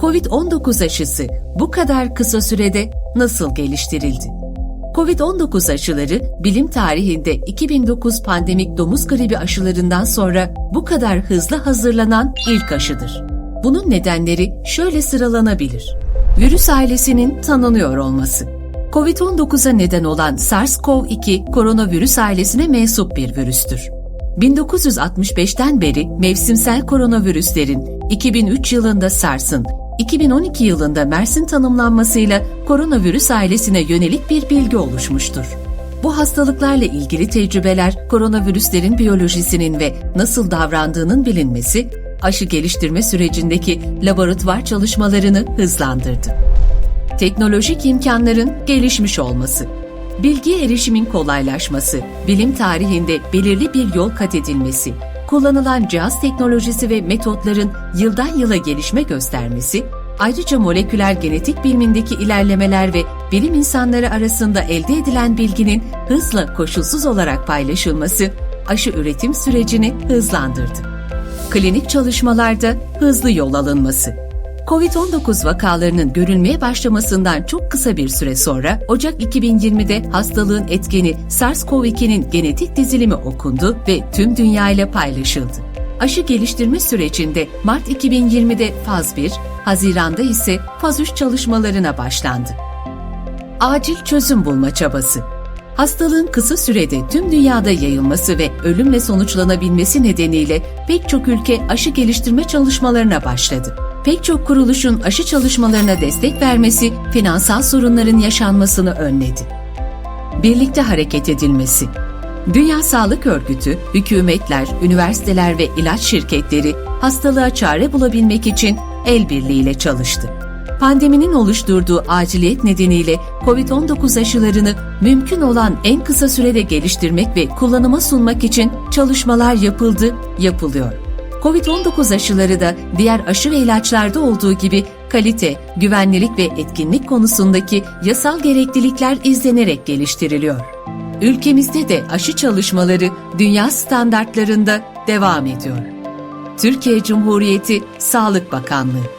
Covid-19 aşısı bu kadar kısa sürede nasıl geliştirildi? Covid-19 aşıları bilim tarihinde 2009 pandemik domuz gribi aşılarından sonra bu kadar hızlı hazırlanan ilk aşıdır. Bunun nedenleri şöyle sıralanabilir. Virüs ailesinin tanınıyor olması. Covid-19'a neden olan SARS-CoV-2 koronavirüs ailesine mensup bir virüstür. 1965'ten beri mevsimsel koronavirüslerin 2003 yılında SARS'ın, 2012 yılında MERS'in tanımlanmasıyla koronavirüs ailesine yönelik bir bilgi oluşmuştur. Bu hastalıklarla ilgili tecrübeler, koronavirüslerin biyolojisinin ve nasıl davrandığının bilinmesi, aşı geliştirme sürecindeki laboratuvar çalışmalarını hızlandırdı. Teknolojik imkanların gelişmiş olması, bilgi erişimin kolaylaşması, bilim tarihinde belirli bir yol kat edilmesi, kullanılan cihaz teknolojisi ve metotların yıldan yıla gelişme göstermesi, ayrıca moleküler genetik bilimindeki ilerlemeler ve bilim insanları arasında elde edilen bilginin hızla koşulsuz olarak paylaşılması, aşı üretim sürecini hızlandırdı. Klinik çalışmalarda hızlı yol alınması, Covid-19 vakalarının görülmeye başlamasından çok kısa bir süre sonra Ocak 2020'de hastalığın etkeni SARS-CoV-2'nin genetik dizilimi okundu ve tüm dünya ile paylaşıldı. Aşı geliştirme sürecinde Mart 2020'de faz 1, Haziran'da ise faz 3 çalışmalarına başlandı. Acil çözüm bulma çabası Hastalığın kısa sürede tüm dünyada yayılması ve ölümle sonuçlanabilmesi nedeniyle pek çok ülke aşı geliştirme çalışmalarına başladı pek çok kuruluşun aşı çalışmalarına destek vermesi finansal sorunların yaşanmasını önledi. Birlikte hareket edilmesi Dünya Sağlık Örgütü, hükümetler, üniversiteler ve ilaç şirketleri hastalığa çare bulabilmek için el birliğiyle çalıştı. Pandeminin oluşturduğu aciliyet nedeniyle COVID-19 aşılarını mümkün olan en kısa sürede geliştirmek ve kullanıma sunmak için çalışmalar yapıldı, yapılıyor. Covid-19 aşıları da diğer aşı ve ilaçlarda olduğu gibi kalite, güvenlilik ve etkinlik konusundaki yasal gereklilikler izlenerek geliştiriliyor. Ülkemizde de aşı çalışmaları dünya standartlarında devam ediyor. Türkiye Cumhuriyeti Sağlık Bakanlığı